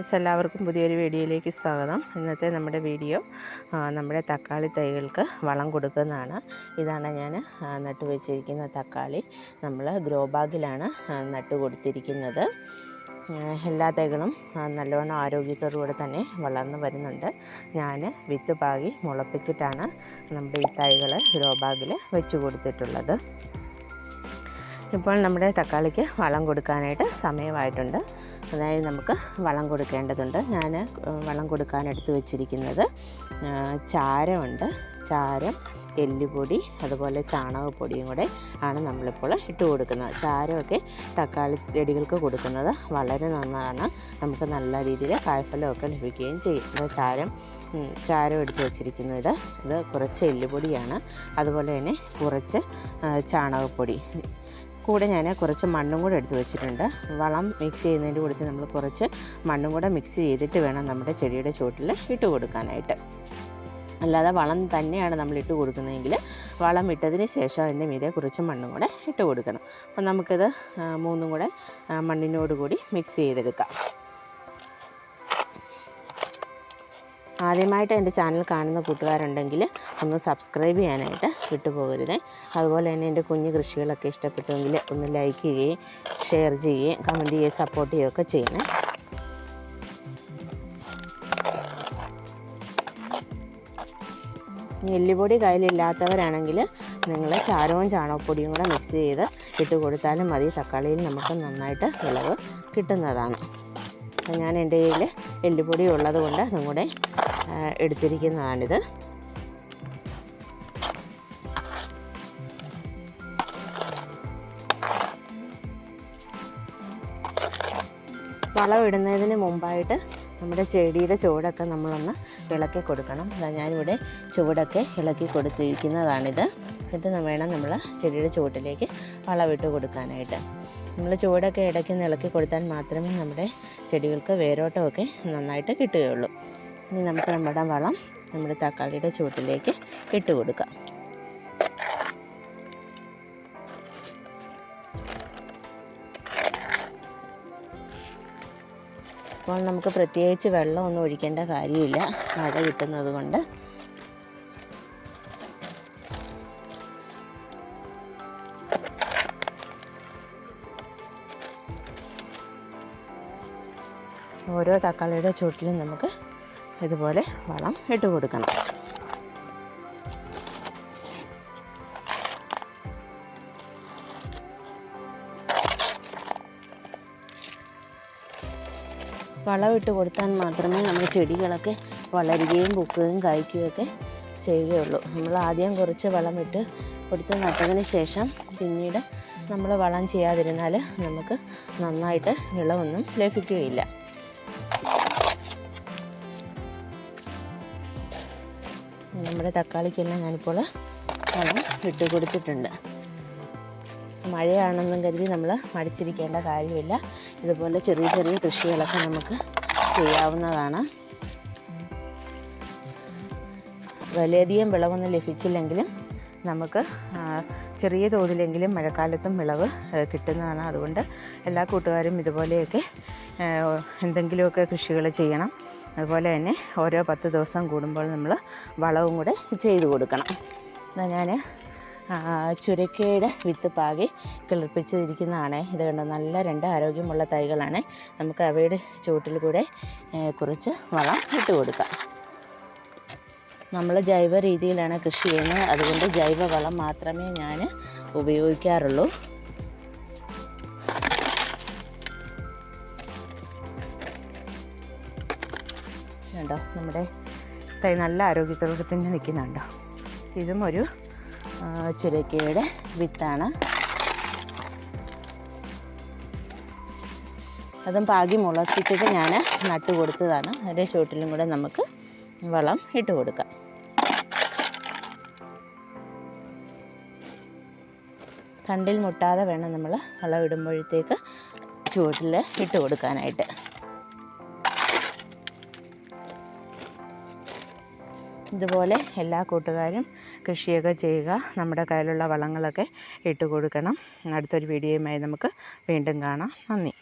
Friends എല്ലാവർക്കും പുതിയൊരു വീഡിയോയിലേക്ക് സ്വാഗതം. ഇന്നത്തെ നമ്മുടെ വീഡിയോ നമ്മുടെ തക്കാളി തൈകൾക്ക് വളം കൊടുക്കുന്നതാണ്. ഇതാണ് ഞാൻ നട്ടു വെച്ചിരിക്കുന്ന തക്കാളി. നമ്മൾ ഗ്രോ ബാഗിലാണ് നട്ടു കൊടുത്തിരിക്കുന്നത്. എല്ലാ തൈകളും നല്ലവണ്ണം ആരോഗ്യത്തോടുകൂടെ തന്നെ വളർന്നു വരുന്നുണ്ട്. ഞാൻ വിത്ത് പാകി മുളപ്പിച്ചിട്ടാണ് നമ്മുടെ ഈ തൈകൾ ഗ്രോ ബാഗിൽ വെച്ച് കൊടുത്തിട്ടുള്ളത്. ഇപ്പോൾ നമ്മുടെ തക്കാളിക്ക് വളം കൊടുക്കാനായിട്ട് സമയമായിട്ടുണ്ട്. അതായത് നമുക്ക് വളം കൊടുക്കേണ്ടതുണ്ട്. ഞാൻ വളം കൊടുക്കാൻ എടുത്തു വെച്ചിരിക്കുന്നത് ചാരമുണ്ട്. ചാരം എല്ലുപൊടി അതുപോലെ ചാണകപ്പൊടിയും കൂടെ ആണ് നമ്മളിപ്പോൾ ഇട്ട് കൊടുക്കുന്നത്. ചാരമൊക്കെ തക്കാളി ചെടികൾക്ക് കൊടുക്കുന്നത് വളരെ നന്നാണ്. നമുക്ക് നല്ല രീതിയിൽ കായ്ഫലമൊക്കെ ലഭിക്കുകയും ചെയ്യും. ചാരം ചാരം എടുത്ത് വെച്ചിരിക്കുന്നത് ഇത് കുറച്ച് എല്ലുപൊടിയാണ്. അതുപോലെ തന്നെ കുറച്ച് ചാണകപ്പൊടി. കൂടെ ഞാൻ കുറച്ച് മണ്ണും കൂടെ എടുത്ത് വെച്ചിട്ടുണ്ട്. വളം മിക്സ് ചെയ്യുന്നതിന്റെ കൂടെ നമ്മൾ കുറച്ച് മണ്ണും കൂടെ മിക്സ് ചെയ്തിട്ട് വേണം നമ്മുടെ ചെടിയുടെ ചുവട്ടിൽ ഇട്ട് കൊടുക്കാനായിട്ട്. അല്ലാതെ വളം തന്നെയാണ് നമ്മൾ ഇട്ട് കൊടുക്കുന്നതെങ്കിൽ വളം ഇട്ടതിന് ശേഷം അതിന്റെ മീതെ കുറച്ച് മണ്ണും കൂടെ ഇട്ട് കൊടുക്കണം. അപ്പം നമുക്കിത് മൂന്നും കൂടെ മണ്ണിനോട് കൂടി മിക്സ് ചെയ്തെടുക്കാം. ആദ്യമായിട്ട് എന്റെ ചാനൽ കാണുന്ന കൂട്ടുകാരുണ്ടെങ്കിൽ ഒന്ന് സബ്സ്ക്രൈബ് ചെയ്യാനായിട്ട് വിട്ടുപോകരുത്. അതുപോലെ തന്നെ എന്റെ കുഞ്ഞു കൃഷികളൊക്കെ ഇഷ്ടപ്പെട്ടുവെങ്കിൽ ഒന്ന് ലൈക്ക് ചെയ്യുകയും ഷെയർ ചെയ്യുകയും കമന്റ് ചെയ്യുകയും സപ്പോർട്ട് ചെയ്യുകയൊക്കെ ചെയ്യണേ. എല്ലുപൊടി കയ്യിലില്ലാത്തവരാണെങ്കിൽ നിങ്ങൾ ചാരവും ചാണകപ്പൊടിയും കൂടെ മിക്സ് ചെയ്ത് ഇട്ട് കൊടുത്താലും മതി. തക്കാളിയിൽ നമുക്ക് നന്നായിട്ട് വിളവ് കിട്ടുന്നതാണ്. ഞാൻ എന്റെ കയ്യിൽ എല്ലുപൊടി ഉള്ളത് കൊണ്ട് അതും കൂടെ ആ, എടുത്തിരിക്കുന്നതാണിത്. വളമിടുന്നതിന് മുമ്പായിട്ട് നമ്മുടെ ചെടിയുടെ ചുവടൊക്കെ നമ്മളൊന്ന് ഇളക്കി കൊടുക്കണം. അതാ ഞാനിവിടെ ചുവടൊക്കെ ഇളക്കി കൊടുത്തിരിക്കുന്നതാണിത്. എന്നിട്ട് വേണം നമ്മൾ ചെടിയുടെ ചുവട്ടിലേക്ക് വളമിട്ട് കൊടുക്കാനായിട്ട്. നമ്മൾ ചുവടൊക്കെ ഇടയ്ക്ക് ഇളക്കി കൊടുത്താൽ മാത്രമേ നമ്മുടെ ചെടികൾക്ക് വേരോട്ടമൊക്കെ നന്നായിട്ട് കിട്ടുകയുള്ളൂ. ഇനി നമുക്ക് നമ്മുടെ വളം നമ്മുടെ തക്കാളിയുടെ ചുവട്ടിലേക്ക് ഇട്ട് കൊടുക്കാം. അപ്പോൾ നമുക്ക് പ്രത്യേകിച്ച് വെള്ളം ഒന്നും ഒഴിക്കേണ്ട കാര്യമില്ല. മഴ കിട്ടുന്നത് കൊണ്ട്. ഓരോ തക്കാളിയുടെ ചുവട്ടിലും നമുക്ക് ഇതുപോലെ വളം ഇട്ട് കൊടുക്കണം. വളം ഇട്ട് കൊടുത്താൽ മാത്രമേ നമ്മൾ ചെടികളൊക്കെ വളരുകയും പൂക്കുകയും കായ്ക്കുകയൊക്കെ ചെയ്യുകയുള്ളൂ. നമ്മൾ ആദ്യം കുറച്ച് വളം വളമിട്ട് കൊടുത്ത് നട്ടതിന് ശേഷം പിന്നീട് നമ്മൾ വളം ചെയ്യാതിരുന്നാൽ നമുക്ക് നന്നായിട്ട് വിളവൊന്നും ലഭിക്കുകയില്ല. നമ്മുടെ തക്കാളിക്കെല്ലാം ഞാനിപ്പോൾ വളം ഇട്ട് കൊടുത്തിട്ടുണ്ട്. മഴയാണെന്നും കരുതി നമ്മൾ മടിച്ചിരിക്കേണ്ട കാര്യമില്ല. ഇതുപോലെ ചെറിയ ചെറിയ കൃഷികളൊക്കെ നമുക്ക് ചെയ്യാവുന്നതാണ്. വലിയധികം വിളവൊന്നും ലഭിച്ചില്ലെങ്കിലും നമുക്ക് ചെറിയ തോതിലെങ്കിലും മഴക്കാലത്തും വിളവ് കിട്ടുന്നതാണ്. അതുകൊണ്ട് എല്ലാ കൂട്ടുകാരും ഇതുപോലെയൊക്കെ എന്തെങ്കിലുമൊക്കെ കൃഷികൾ ചെയ്യണം. അതുപോലെ തന്നെ ഓരോ പത്ത് ദിവസം കൂടുമ്പോൾ നമ്മൾ വളവും കൂടെ ചെയ്തു കൊടുക്കണം. എന്നാൽ ഞാൻ ചുരക്കയുടെ വിത്ത് പാകി കിളിർപ്പിച്ചിരിക്കുന്നതാണ്. ഇത് കണ്ടോ നല്ല രണ്ട് ആരോഗ്യമുള്ള തൈകളാണ്. നമുക്ക് അവയുടെ ചുവട്ടിൽ കൂടെ കുറച്ച് വളം ഇട്ട് കൊടുക്കാം. നമ്മൾ ജൈവ രീതിയിലാണ് കൃഷി ചെയ്യുന്നത്. അതുകൊണ്ട് ജൈവ വളം മാത്രമേ ഞാൻ ഉപയോഗിക്കാറുള്ളൂ. കണ്ടോ നമ്മുടെ തൈ നല്ല ആരോഗ്യത്തോടെ തന്നെ നിൽക്കുന്നുണ്ടോ? ഇതും ഒരു ചുരക്കയുടെ വിത്താണ്. അതും പാകി മുളപ്പിച്ചിട്ട് ഞാൻ നട്ടു കൊടുത്തതാണ്. അതിന്റെ ചുവട്ടിലും കൂടെ നമുക്ക് വളം ഇട്ട് കൊടുക്കാം. തണ്ടിൽ മുട്ടാതെ വേണം നമ്മൾ വളം ഇടുമ്പോഴത്തേക്ക് ചുവട്ടിൽ ഇട്ട് കൊടുക്കാനായിട്ട്. ഇതുപോലെ എല്ലാ കൂട്ടുകാരും കൃഷിയൊക്കെ ചെയ്യുക നമ്മുടെ കയ്യിലുള്ള വളങ്ങളൊക്കെ ഇട്ട് കൊടുക്കണം അടുത്തൊരു വീഡിയോയുമായി നമുക്ക് വീണ്ടും കാണാം. നന്ദി.